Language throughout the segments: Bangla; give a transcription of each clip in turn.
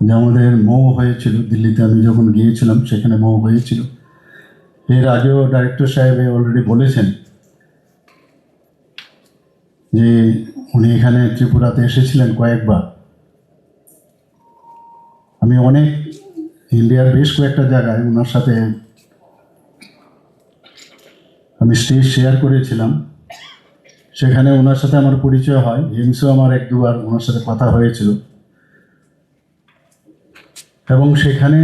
যে আমাদের মৌ হয়েছিল, দিল্লিতে আমি যখন গিয়েছিলাম, সেখানে মৌ হয়েছিল। এর আগেও ডাইরেক্টর সাহেব অলরেডি বলেছেন যে উনি এখানে ত্রিপুরাতে এসেছিলেন কয়েকবার। আমি অনেক, ইন্ডিয়ার বেশ কয়েকটা জায়গায় ওনার সাথে আমি স্টেজ শেয়ার করেছিলাম। সেখানে ওনার সাথে আমার পরিচয় হয় হিংসও আমার এক দুবার ওনার সাথে কথা হয়েছিল। এবং সেখানে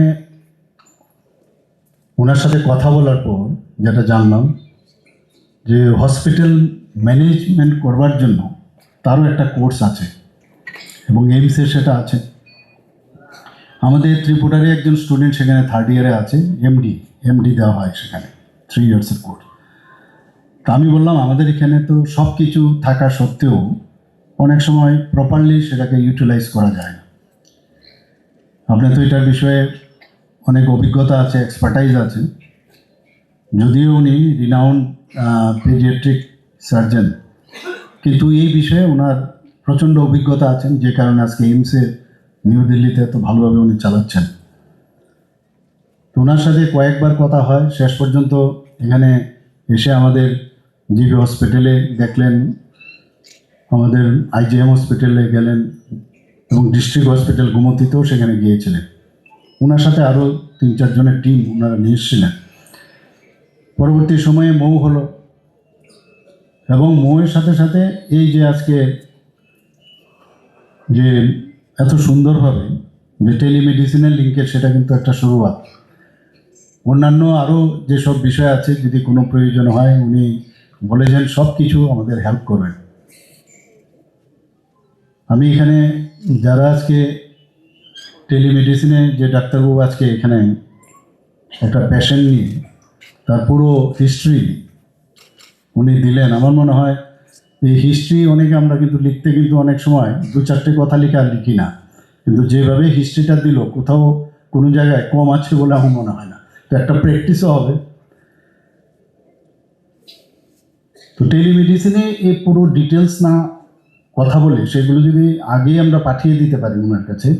ওনার সাথে কথা বলার পর যেটা জানলাম যে হসপিটাল ম্যানেজমেন্ট করবার জন্য তারও একটা কোর্স আছে এবং এইমসে সেটা আছে। আমাদের ত্রিপুরারই একজন স্টুডেন্ট সেখানে থার্ড ইয়ারে আছে এমডি এমডি দেওয়া হয় সেখানে থ্রি ইয়ার্সের কোর্স তা আমি বললাম, আমাদের এখানে তো সব কিছু থাকা সত্ত্বেও অনেক সময় প্রপারলি সেটাকে ইউটিলাইজ করা যায় না। আপনার তো এটার বিষয়ে অনেক অভিজ্ঞতা আছে এক্সপার্টাইজ আছে। যদিও উনি রিনাউন্ড পেডিয়াট্রিক সার্জন কিন্তু এই বিষয়ে ওনার প্রচণ্ড অভিজ্ঞতা আছেন, যে কারণে আজকে এইমসে নিউ দিল্লিতে এত ভালোভাবে উনি চালাচ্ছেন। তো ওনার সাথে কয়েকবার কথা হয়, শেষ পর্যন্ত এখানে এসে আমাদের জিবি হসপিটালে দেখলেন, আমাদের আইজিএম হসপিটালে গেলেন এবং ডিস্ট্রিক্ট হসপিটাল গুমতিতেও সেখানে গিয়েছিলেন। ওনার সাথে আরও তিন, চারজনের টিম ওনারা নিয়ে এসেছিলেন। পরবর্তী সময়ে মৌ হলো। এবং মৌয়ের সাথে সাথে এই যে আজকে যে এত সুন্দরভাবে যে টেলিমেডিসিনের লিঙ্কের সেটা কিন্তু একটা শুরুয়াত। অন্যান্য আরও যেসব বিষয় আছে, যদি কোনো প্রয়োজন হয়, উনি বলেছেন সব কিছু আমাদের হেল্প করবেন। আমি এখানে যারা আজকে টেলিমেডিসিনে যে ডাক্তারবাবু আজকে এখানে একটা পেশেন্ট নিয়ে, তার পুরো হিস্ট্রি উনি দিলেন। আমার মনে হয় এই হিস্ট্রি অনেকে আমরা কিন্তু লিখতে কিন্তু অনেক সময় দু চারটে কথা লিখে আর লিখি না। কিন্তু যেভাবে হিস্ট্রিটা দিল, কোথাও কোনো জায়গায় কম আছে বলে আমার মনে হয় না। তো একটা প্র্যাকটিসও হবে। তো টেলিমেডিসিনে এই পুরো ডিটেলস না কথা বলে, সেগুলো যদি আগে আমরা পাঠিয়ে দিতে পারি ওনার কাছে,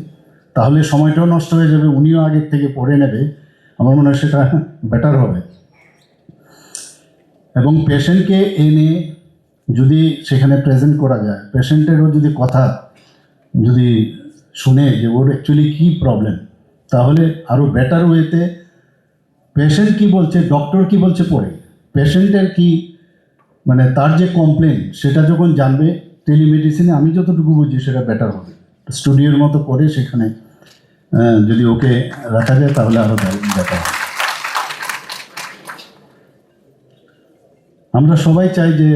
তাহলে সময়টাও নষ্ট হয়ে যাবে, উনিও আগের থেকে পড়ে নেবে। আমার মনে হয় সেটা বেটার হবে। এবং পেশেন্টকে এনে যদি সেখানে প্রেজেন্ট করা যায় পেশেন্টেরও যদি কথা যদি শুনে যে ওর অ্যাকচুয়ালি কী প্রবলেম তাহলে আরও বেটার ওয়েতে পেশেন্ট কি বলছে ডক্টর কি বলছে পড়ে। পেশেন্টের কি মানে তার যে কমপ্লেন সেটা যখন জানবে টেলিমেডিসিনে আমি যতটুকু বুঝি সেটা বেটার হবে। স্টুডিওর মতো করে সেখানে যদি ওকে রাখা যায় তাহলে আরও হবে। আমরা সবাই চাই যে